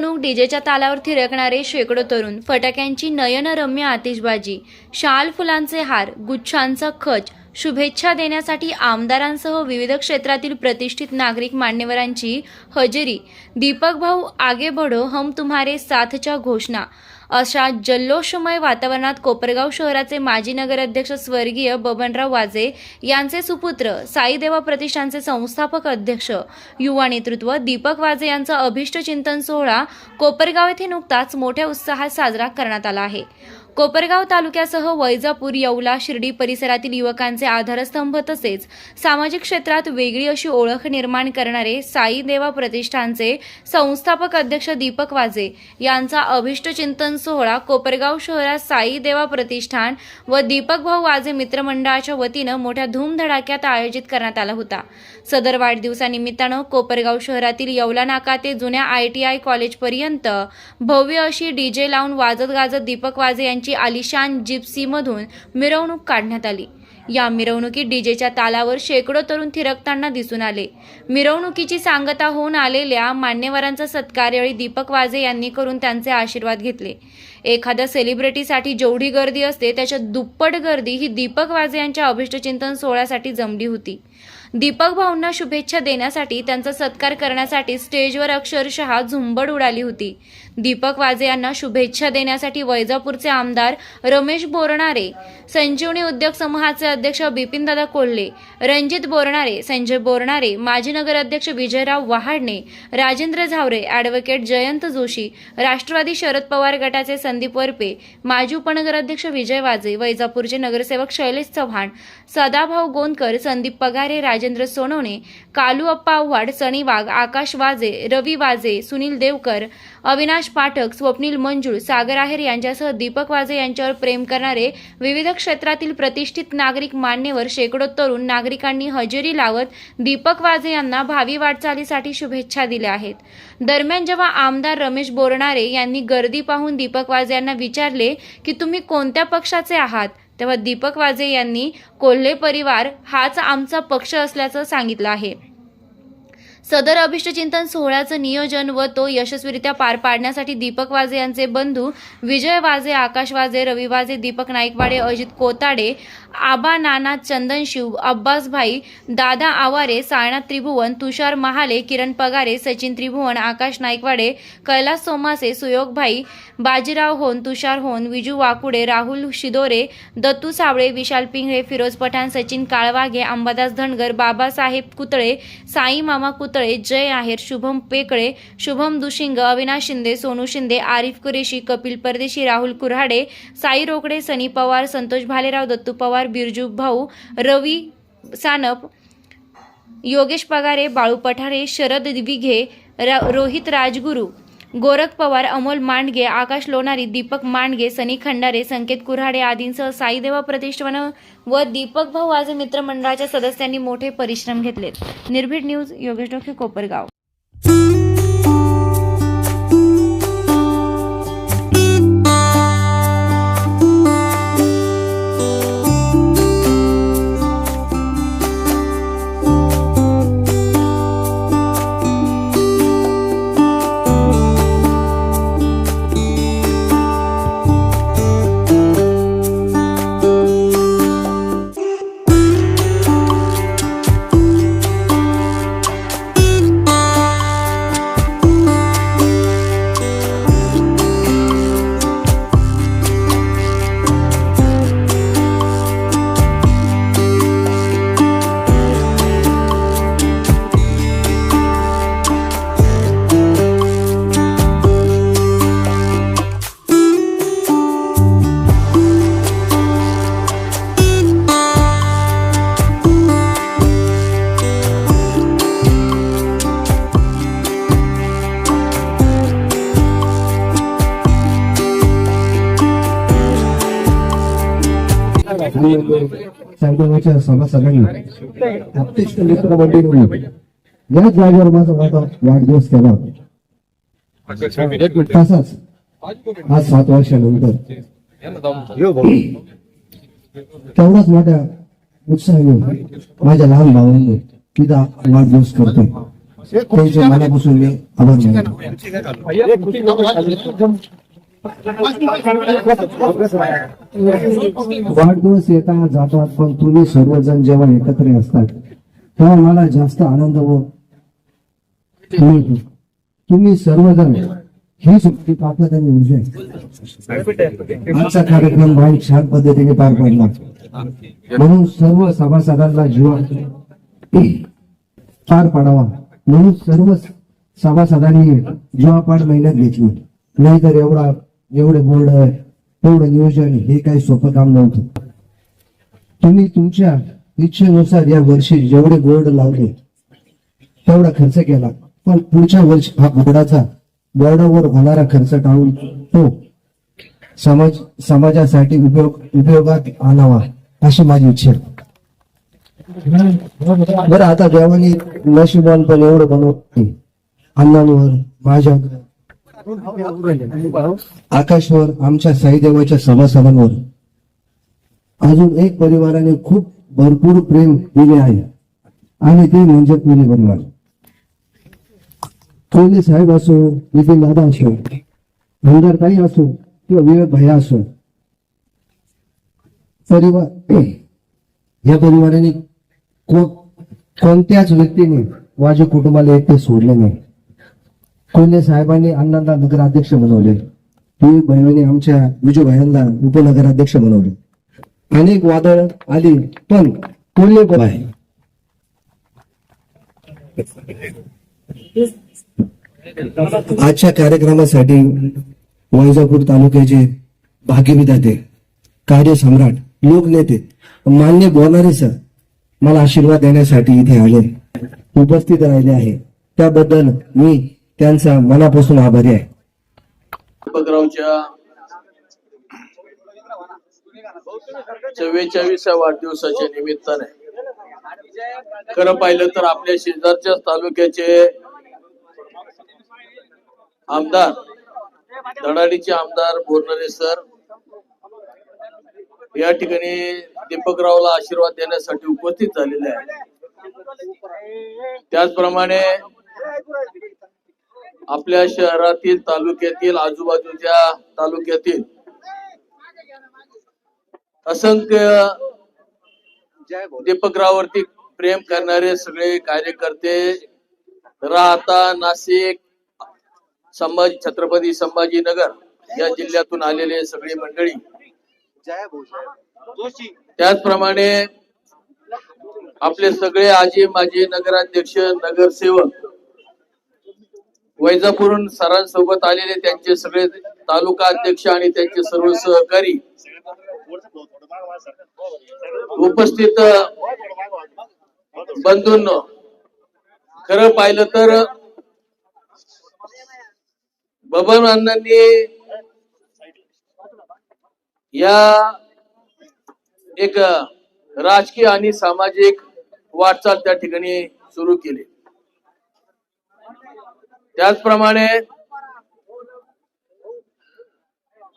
मिरवणूक डीजेच्या तालावर थिरकणारे शेकडो तरुण फटाक्यांची नयनरम्य आतिषबाजी शाल फुलांचे हार गुच्छांचा खच शुभेच्छा देण्यासाठी आमदारांसह विविध क्षेत्रातील प्रतिष्ठित नागरिक मान्यवरांची हजेरी. दीपक भाऊ आगे बढो हम तुम्हारे साथच्या घोषणा. अशा जल्लोषमय वातावरणात कोपरगाव शहराचे माजी नगराध्यक्ष स्वर्गीय बबनराव वाजे यांचे सुपुत्र साईदेवा प्रतिष्ठानचे संस्थापक अध्यक्ष युवा नेतृत्व दीपक वाजे यांचा अभिष्ट चिंतन सोहळा कोपरगाव येथे नुकताच मोठ्या उत्साहात साजरा करण्यात आला आहे. कोपरगाव तालुक्यासह वैजापूर येवला शिर्डी परिसरातील युवकांचे आधारस्तंभ तसेच सामाजिक क्षेत्रात वेगळी अशी ओळख निर्माण करणारे साई देवा प्रतिष्ठानचे संस्थापक अध्यक्ष दीपक वाजे यांचा अभिष्ट चिंतन सोहळा कोपरगाव शहरात साई देवा प्रतिष्ठान व दीपक भाऊ वाजे मित्रमंडळाच्या वतीनं मोठ्या धूमधडाक्यात आयोजित करण्यात आला होता. सदर वाढदिवसानिमित्तानं कोपरगाव शहरातील येवला नाका ते जुन्या आय टी आय कॉलेजपर्यंत भव्य अशी डीजे लावून वाजत गाजत दीपक वाजे यांची आलिशान जिप्सीमधून मिरवणूक काढण्यात आली. या मिरवणुकीत डीजेच्या तालावर शेकडो तरुण थिरकताना दिसून आले. मिरवणुकीची सांगता होऊन आलेल्या मान्यवरांचा सत्कार यावेळी दीपक वाजे यांनी करून त्यांचे आशीर्वाद घेतले. एखाद्या सेलिब्रिटीसाठी जेवढी गर्दी असते त्याच्या दुप्पट गर्दी ही दीपक वाजे यांच्या अभिष्टचिंतन सोहळ्यासाठी जमली होती. दीपक भाऊंना शुभेच्छा देण्यासाठी त्यांचा सत्कार करण्यासाठी स्टेजवर अक्षरशः झुंबड उडाली होती. दीपक वाजे यांना शुभेच्छा देण्यासाठी वैजापूरचे आमदार रमेश बोरणारे संजीवनी उद्योग समूहाचे अध्यक्ष बिपिनदादा कोल्हे रणजित बोरणारे संजय बोरणारे माजी नगराध्यक्ष विजयराव वहाडणे राजेंद्र झावरे ॲडव्होकेट जयंत जोशी राष्ट्रवादी शरद पवार गटाचे संदीप वरपे माजी उपनगराध्यक्ष विजय वाजे वैजापूरचे नगरसेवक शैलेश चव्हाण सदाभाऊ गोंदकर संदीप पगारे राज राजेंद्र सोनवणे कालू अप्पा आव्हाड सनी वाघ आकाश वाजे रवी वाजे सुनील देवकर अविनाश पाठक स्वप्नील मंजूळ सागर आहेर यांच्यासह दीपक वाजे यांच्यावर प्रेम करणारे विविध क्षेत्रातील प्रतिष्ठित नागरिक मान्यवर शेकडो तरुण नागरिकांनी हजेरी लावत दीपक वाजे यांना भावी वाटचालीसाठी शुभेच्छा दिल्या आहेत. दरम्यान जेव्हा आमदार रमेश बोरणारे यांनी गर्दी पाहून दीपक वाजे यांना विचारले की तुम्ही कोणत्या पक्षाचे आहात? तेव्हा दीपक वाजे यांनी कोल्हे परिवार हाच आमचा पक्ष असल्याचं सांगितलं आहे. सदर अभिष्टचिंतन सोहळ्याचं नियोजन व तो यशस्वीरित्या पार पाडण्यासाठी दीपक वाजे यांचे बंधू विजय वाजे आकाश वाजे रवी वाजे दीपक नाईकवाडे अजित कोताडे आबा नाना चंदन शिव अब्बास भाई दादा आवारे साळनाथ त्रिभुवन तुषार महाले किरण पगारे सचिन त्रिभुवन आकाश नाईकवाडे कैलास सोमासे सुयोग भाई बाजीराव होन तुषार होन विजू वाकुडे राहुल शिदोरे दत्तू सावळे विशाल पिंगळे फिरोज पठाण सचिन काळवाघे अंबादास धनगर बाबासाहेब कुतळे साई मामा कुतळे जय आहेर शुभम पेकळे शुभम दुशिंग अविनाश शिंदे सोनू शिंदे आरिफ कुरेशी कपिल परदेशी राहुल कुऱ्हाडे साई रोकडे सनी पवार संतोष भालेराव दत्तू पवार बिरजू भाऊ रवी सानप योगेश पगारे बाळू पठारे शरद दिविघे रोहित राजगुरू. गोरख पवार अमोल मांडगे आकाश लोणारी दीपक मांडगे सनी खंडारे संकेत कुऱ्हाडे आदींसह साईदेवा प्रतिष्ठान व दीपक भाऊ आज मित्रमंडळाच्या सदस्यांनी मोठे परिश्रम घेतलेत. निर्भीड न्यूज योगेश डोके कोपरगाव. साईबाबाच्या सभासदांनी अत्यंत मित्र मंडळी याच जागेवर माझा माझा वाढदिवस केला होता. तसाच आज सात वर्षानंतर तेवढाच मोठ्या उत्साह घेऊन माझ्या लहान भावांनी तिचा वाढदिवस करतो त्यांचे मनापासून मी आभार मानतो. वाढदिवस येताना जातात पण तुम्ही सर्वजण जेव्हा एकत्र असतात तेव्हा मला जास्त आनंद व तुम्ही सर्वजण ही सुट्टी प्राप्ततानी ऊर्जा म्हणजे. आजचा कार्यक्रम भाई छान पद्धतीने पार पडला. म्हणून सर्व सभासदांना जीवा पार पाडावा. म्हणून सर्व सभासदांनी जीवापाड मेहनत घेतली. नाहीतर एवढा एवढे बोर्ड एवढं नियोजन हे काही सोपं काम नव्हतं तुम्ही तुमच्या इच्छेनुसार या वर्षी जेवढे बोर्ड लावले तेवढा खर्च केला पण पुढच्या वर्षी हा बोर्डाचा बोर्डावर होणारा खर्च टाळून तो समाज समाजासाठी उपयोग उपयोगात आणावा अशी माझी इच्छा आहे. बरं आता देवानी नशिबान पण एवढं बनवते अण्णांवर माझ्या आकाशवर आमच्या साईदेवाच्या सभासदांवर. अजून एक परिवाराने खूप भरपूर प्रेम दिले आहे. आणि ते म्हणजे कोली परिवार. कोहली साहेब असो नितीन दादा असो भंडार काही असो किंवा विवेक भैया असो. परिवार या परिवाराने कोणत्याच व्यक्तीने माझ्या कुटुंबाला एकटे सोडले नाही. कोल्हे साहेबांनी अण्णांना नगराध्यक्ष बनवले. विवेक भैयाने आमच्या विजय भैयांना उपनगराध्यक्ष बनवले. अनेक वादळ आली पण कोल्हे पण आहे आजच्या कार्यक्रमासाठी वैजापूर तालुक्याचे भाग्यविधाते कार्यसम्राट लोकनेते मान्य बोलणारे सर मला आशीर्वाद देण्यासाठी इथे आले उपस्थित राहिले आहे. त्याबद्दल मी त्यांचा मनापासून आभारी आहे. दीपकरावच्या चव्वेचाळीसव्या वाढदिवसाच्या निमित्ताने. खरं पाहिलं तर आपल्या शेजारच्या तालुक्याचे आमदार धडाडीचे आमदार बोरनरे सर या ठिकाणी दीपकरावला आशीर्वाद देण्यासाठी उपस्थित झालेले आहे त्याचप्रमाणे आपल्या शहरातील तालुक्यातील आजूबाजूच्या तालुक्यातील असंख्य दीपकरावरती प्रेम करणारे सगळे कार्यकर्ते राहता नाशिक संभाजी छत्रपती संभाजीनगर या जिल्ह्यातून आलेले सगळी मंडळी. त्याचप्रमाणे आपले सगळे आजी माजी नगराध्यक्ष नगरसेवक वैजापूरून सरांसोबत आलेले त्यांचे सगळे तालुका अध्यक्ष आणि त्यांचे सर्व सहकारी उपस्थित बंधूंनो खरं पाहिलं तर बबन अण्णांनी या एक राजकीय आणि सामाजिक वाटचाल त्या ठिकाणी सुरू केली. त्याचप्रमाणे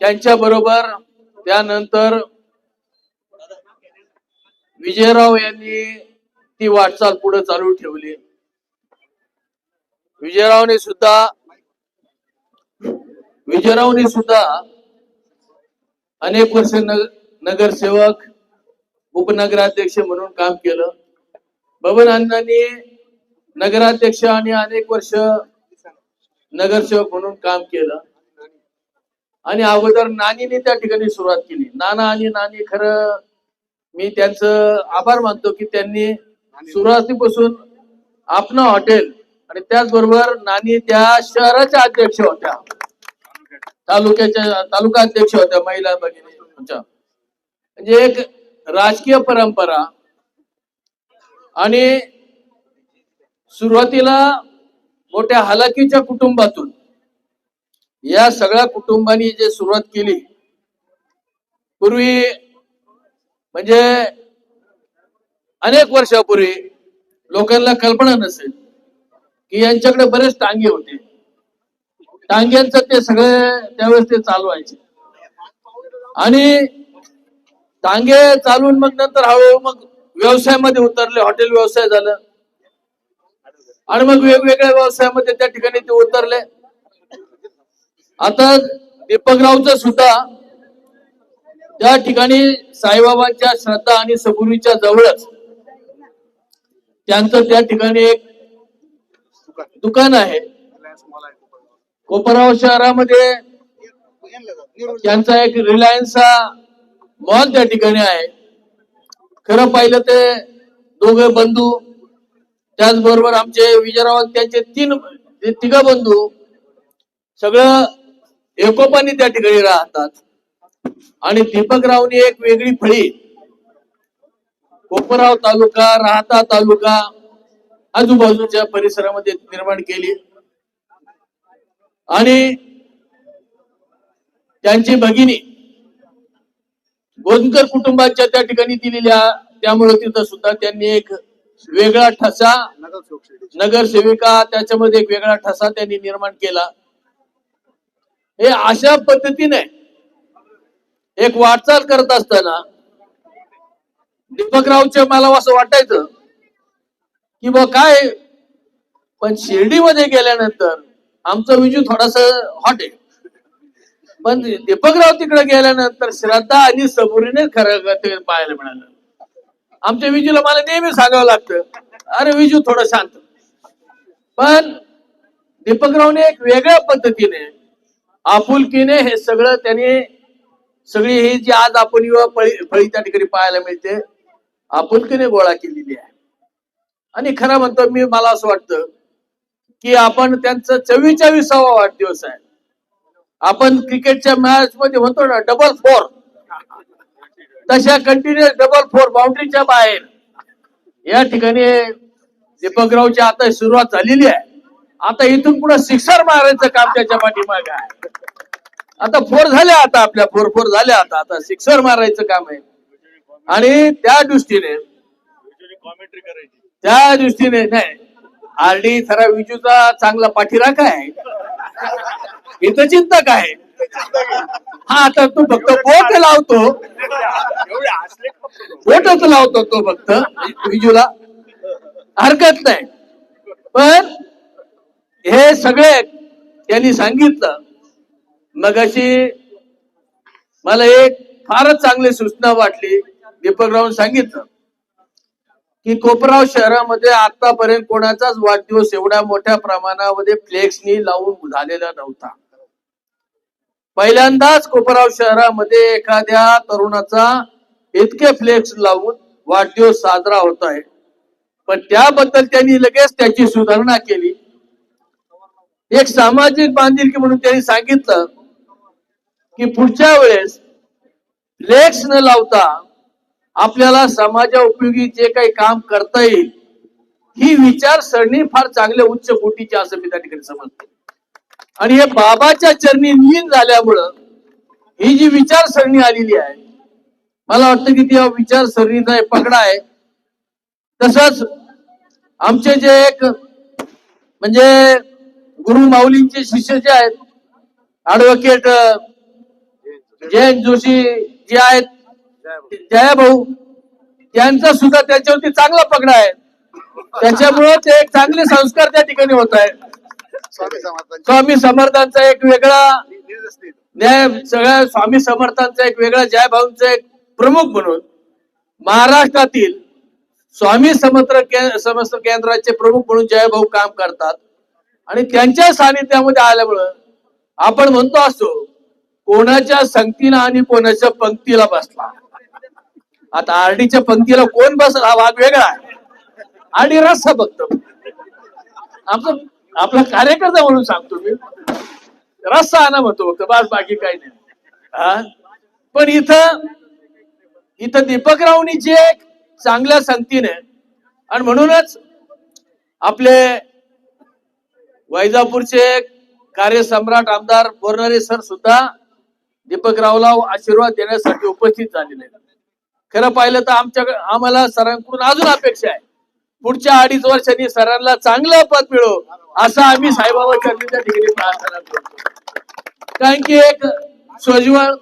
त्यांच्या बरोबर त्यानंतर विजयराव यांनी ती वाटचाल पुढे चालू ठेवली. विजयरावने सुद्धा विजयरावने सुद्धा अनेक वर्ष नगरसेवक उपनगराध्यक्ष म्हणून काम केलं. बबन अण्णांनी नगराध्यक्ष आणि अनेक वर्ष नगरसेवक म्हणून काम केलं. आणि अगोदर नानीने त्या ठिकाणी सुरुवात केली. नाना आणि नानी खरं मी त्यांचं आभार मानतो की त्यांनी सुरुवातीपासून आपणा हॉटेल आणि त्याचबरोबर नानी त्या शहराच्या अध्यक्ष होत्या. तालुक्याच्या तालुका अध्यक्ष होत्या महिला भगिनी म्हणजे एक राजकीय परंपरा आणि सुरुवातीला मोठ्या हलाखीच्या कुटुंबातून. या सगळ्या कुटुंबांनी जे सुरुवात केली पूर्वी म्हणजे अनेक वर्षापूर्वी लोकांना कल्पना नसेल की यांच्याकडे बरेच टांगे होते. टांग्यांचं ते सगळे त्यावेळेस ते चालवायचे आणि टांगे चालून मग नंतर हळूहळू मग व्यवसायामध्ये उतरले हॉटेल व्यवसाय झालं. आणि मग वेगवेगळ्या व्यवसायामध्ये त्या ठिकाणी ते उतरले. आता दीपकरावच सुद्धा त्या ठिकाणी साईबाबांच्या श्रद्धा आणि सबुरीच्या जवळच त्यांचं त्या ठिकाणी एक दुकान आहे. कोपराव शहरामध्ये त्यांचा एक रिलायन्सचा मॉल त्या ठिकाणी आहे. खरं पाहिलं ते दोघे बंधू त्याचबरोबर आमचे विजयराव त्यांचे तीन ते तिघ बंधू सगळं एकोपाने त्या ठिकाणी राहतात. आणि दीपकरावनी एक वेगळी फळी. कोपराव तालुका राहता तालुका आजूबाजूच्या परिसरामध्ये निर्माण केली. आणि त्यांची भगिनी गोंदकर कुटुंबाच्या त्या ठिकाणी दिलेल्या त्यामुळे तिथं सुद्धा त्यांनी एक वेगळा ठसा नगरसेविका त्याच्यामध्ये एक वेगळा ठसा त्यांनी निर्माण केला. हे अशा पद्धतीने एक वाटचाल करत असताना दीपकरावच्या मला असं वाटायचं की बा काय? पण शिर्डीमध्ये गेल्यानंतर आमचं विजू थोडासा हॉट आहे. पण दीपकराव तिकडे गेल्यानंतर श्रद्धा आणि सबुरीने खरं ते पाहायला मिळालं. आमच्या विजूला मला नेहमी सांगावं लागतं. अरे विजू थोडं शांत. पण दीपकरावने एक वेगळ्या पद्धतीने आपुलकीने हे सगळं त्याने सगळी ही जी आज आपण युवा फळी फळी त्या ठिकाणी पाहायला मिळते आपुलकीने गोळा केलेली आहे. आणि खरं म्हणतो मी मला असं वाटतं की आपण त्यांचं चव्वेचाळीसावा वाढदिवस आहे. आपण क्रिकेटच्या मॅच मध्ये म्हणतो ना डबल फोर तशा कंटिन्युअस डबल फोर बाउंड्रीच्या बाहेर. या ठिकाणी दीपकरावची आता सुरुवात झालेली आहे. आता इथून पुढे सिक्सर मारायचं काम त्याच्या पाठीमागे आहे. आता फोर झाल्या आता आपल्या फोर फोर झाल्या आता. आता सिक्सर मारायचं काम आहे. आणि त्या दृष्टीने त्या दृष्टीने नाही आरडी थरा विजूचा चांगला पाठीराखा आहे. हितचिंतक आहे. हा आता तू फक्त बोट लावतो. बोटच लावतो तो फक्त. विजूला हरकत नाही. पण हे सगळे त्यांनी सांगितलं. मग अशी मला एक फारच चांगली सूचना वाटली. दीपकराव सांगितलं. की कोपराव शहरामध्ये आतापर्यंत कोणाचाच वाढदिवस एवढ्या मोठ्या प्रमाणामध्ये फ्लेक्सनी लावून झालेला नव्हता. पहिल्यांदाच कोपराव शहरामध्ये एखाद्या तरुणाचा इतके फ्लेक्स लावून वाढदिवस साजरा होत आहे. पण त्याबद्दल त्यांनी लगेच त्याची सुधारणा केली. एक सामाजिक बांधिलकी म्हणून त्यांनी सांगितलं की पुढच्या वेळेस फ्लेक्स न लावता आपल्याला समाजा उपयोगी जे काही काम करता येईल ही विचारसरणी फार चांगल्या उच्च कोटीची असं मी त्या ठिकाणी समजतो. आणि हे बाबाच्या चरणी लीन झाल्यामुळं ही जी विचारसरणी आलेली आहे मला वाटतं की ती विचारसरणीचा एक पकडा आहे. तसंच आमचे जे एक म्हणजे गुरु माऊलींचे शिष्य जे आहेत ऍडव्होकेट जयंत जोशी जे आहेत जया भाऊ त्यांचा सुद्धा त्याच्यावरती चांगला पगडा आहे. त्याच्यामुळे ते एक चांगले संस्कार त्या ठिकाणी होत आहेत. स्वामी समर्थांची. एक वेगळा. न्याय सगळ्या स्वामी समर्थांचा एक वेगळा जयभाऊंचा एक प्रमुख म्हणून महाराष्ट्रातील स्वामी समर्थ समर्थ केंद्राचे प्रमुख म्हणून जयभाऊ काम करतात. आणि त्यांच्या सानिध्यामध्ये आल्यामुळं आपण म्हणतो असतो कोणाच्या संगतीला आणि कोणाच्या पंक्तीला बसला. आता आरडीच्या पंक्तीला कोण बसला हा भाग वेगळा आहे. आरडी रस्ता बघतो आमचं आपला कार्यकर्ता म्हणून सांगतो मी. रस्ता आणा म्हणतो फक्त बस बाकी काही नाही. हा? पण इथं इथं दीपकरावनी जे एक चांगल्या संगतीने आणि म्हणूनच आपले वैजापूरचे कार्यसम्राट आमदार बोरणारे सर सुद्धा दीपकरावला आशीर्वाद देण्यासाठी उपस्थित झालेले खरं पाहिलं तर आमच्या आम्हाला सरांकडून अजून अपेक्षा आहे. पुढच्या अडीच वर्षांनी सरांना चांगलं पद मिळो. असं आम्ही साईबाबा चरणीच्या ठिकाणी प्रार्थना करतो. कारण की एक सोज्वळ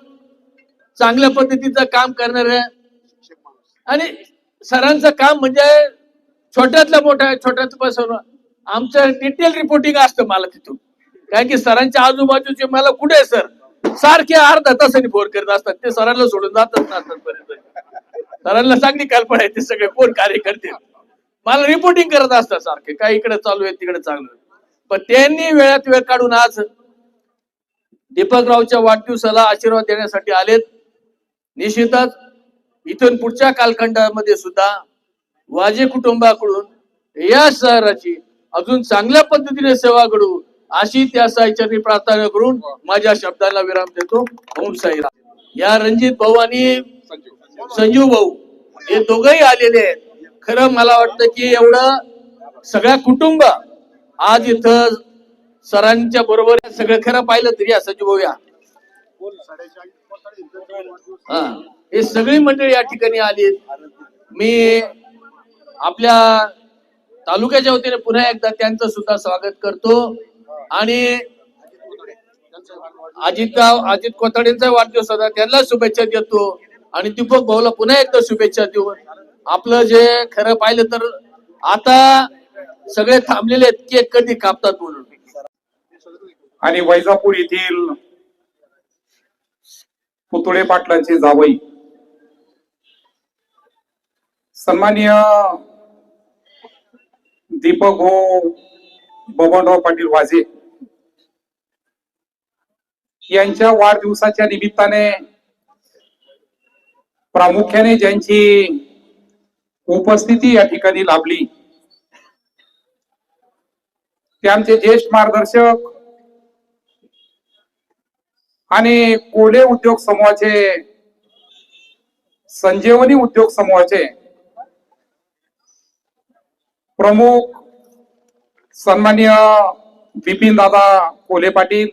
चांगल्या पद्धतीचं काम करणारे आणि सरांचं काम म्हणजे छोट्यातलं मोठं आहे छोट्यात बसवणं आमचं डिटेल रिपोर्टिंग असतं मला तिथून. कारण की सरांच्या आजूबाजूचे मला कुठे आहे सर? सारखे अर्धा तासाने फोन करत असतात. ते सरांना सोडून जातच नसतात पर्यंत सरांना चांगली कल्पना आहे ते सगळे कोण कार्य करतील मला रिपोर्टिंग करत असतात सारखे. काय इकडे चालू आहे तिकडे चालू आहे. पण त्यांनी वेळात वेळ काढून आज दीपकरावच्या वाढदिवसाला आशीर्वाद देण्यासाठी आलेत. निश्चितच इथून पुढच्या कालखंडामध्ये सुद्धा वाजे कुटुंबाकडून या शहराची अजून चांगल्या पद्धतीने सेवा घडू अशी त्या साईचरणी प्रार्थना करून माझ्या शब्दाला विराम देतो. ओम साईराम. या रणजित भाऊ आणि संजीव भाऊ हे दोघही आलेले आहेत. खरं मला वाटतं की एवढं सगळ्या कुटुंब आज इथं सरांच्या बरोबर सगळं खरं पाहिलं तरी या संजीव हा. हे सगळी मंडळी या ठिकाणी आली मी आपल्या तालुक्याच्या वतीने पुन्हा एकदा त्यांचं सुद्धा स्वागत करतो. आणि अजितराव अजित कोथाडेंचा वाढदिवस होता त्यांना शुभेच्छा देतो. आणि दीपक भाऊला पुन्हा एकदा शुभेच्छा देऊन आपलं जे खरं पाहिलं तर आता सगळे थांबलेले आहेत केक कधी कापतात म्हणून. आणि वैजापूर येथील पुतळे पाटलांचे जावई. सन्माननीय दीपक हो बबनराव पाटील वाजे यांच्या वाढदिवसाच्या निमित्ताने प्रामुख्याने ज्यांची उपस्थिती या ठिकाणी लाभली. ते आमचे ज्येष्ठ मार्गदर्शक आणि कोले उद्योग समूहाचे संजीवनी उद्योग समूहाचे प्रमुख सन्माननीय बिपिन दादा कोले पाटील.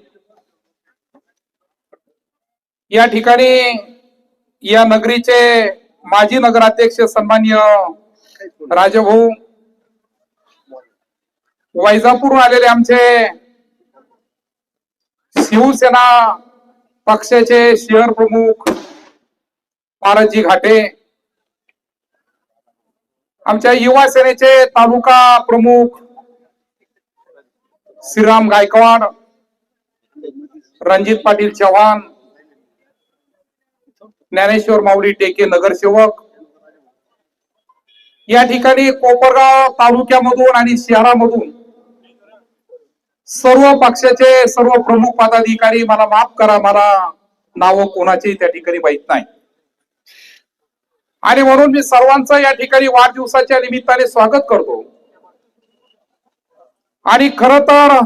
या ठिकाणी या नगरीचे माजी नगराध्यक्ष सन्माननीय राजभाऊ वैजापूर आलेले आमचे शिवसेना पक्षाचे शहर प्रमुख पारजी घाटे आमच्या युवा सेनेचे तालुका प्रमुख श्रीराम गायकवाड रणजित पाटील चव्हाण ज्ञानेश्वर माऊली टेके नगरसेवक. या ठिकाणी कोपरगाव तालुक्यामधून आणि शहरामधून सर्व पक्षाचे सर्व प्रमुख पदाधिकारी मला माफ करा मला नाव कोणाचे त्या ठिकाणी माहीत नाही. आणि म्हणून मी सर्वांचं या ठिकाणी वाढदिवसाच्या निमित्ताने स्वागत करतो. आणि खर तर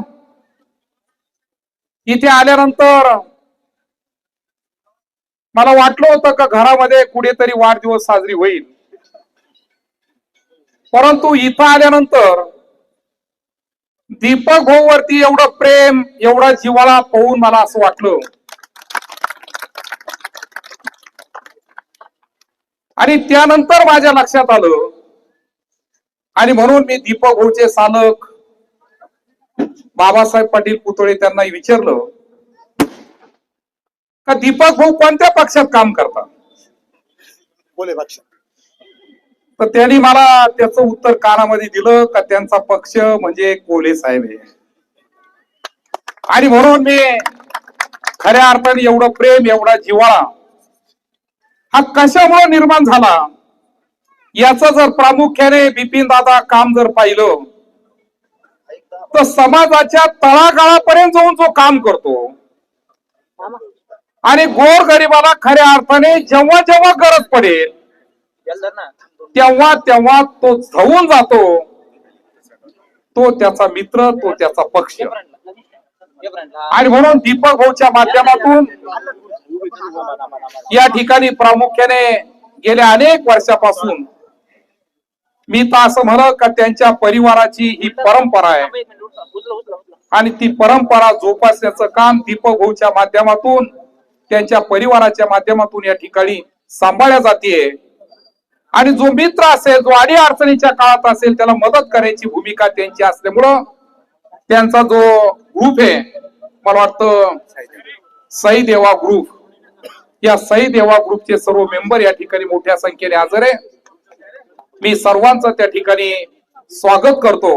इथे आल्यानंतर मला वाटलं होतं का घरामध्ये कुठेतरी वाढदिवस साजरी होईल. परंतु इथं आल्यानंतर दीपक भाऊ वरती एवढं प्रेम एवढा जिव्हाळा पाहून मला असं वाटलं. आणि त्यानंतर माझ्या लक्षात आलं. आणि म्हणून मी दीपक भाऊचे सालक बाबासाहेब पाटील पुतळे त्यांना विचारलं का दीपक भाऊ कोणत्या पक्षात काम करतात? बोले पक्षात? तर त्यांनी मला त्याचं उत्तर कानामध्ये दिलं का त्यांचा पक्ष म्हणजे कोले साहेब आहे. आणि म्हणून मी खऱ्या अर्थाने एवढं प्रेम एवढा जिव्हाळा हा कशामुळे निर्माण झाला? याच जर प्रामुख्याने बिपिन दादा काम जर पाहिलं तर समाजाच्या तळागाळापर्यंत जाऊन जो काम करतो आणि गोर गरिबाला खऱ्या अर्थाने जेव्हा जेव्हा गरज पडेल तेव्हा तेव्हा तो धावून जातो. तो त्याचा मित्र तो त्याचा पक्ष. आणि म्हणून दीपक भाऊच्या माध्यमातून या ठिकाणी प्रामुख्याने गेल्या अनेक वर्षापासून मी तर असं म्हणत का त्यांच्या परिवाराची ही परंपरा आहे. आणि ती परंपरा जोपासण्याचं काम दीपक भाऊच्या माध्यमातून त्यांच्या परिवाराच्या माध्यमातून या ठिकाणी सांभाळल्या जाते आणि जो मित्र असेल जो आडी अडचणीच्या काळात असेल त्याला मदत करायची भूमिका त्यांची असल्यामुळं त्यांचा जो ग्रुप आहे मला वाटतं सई देवा ग्रुप या सई देवा ग्रुपचे सर्व मेंबर या ठिकाणी मोठ्या संख्येने हजर आहे. मी सर्वांचं त्या ठिकाणी स्वागत करतो.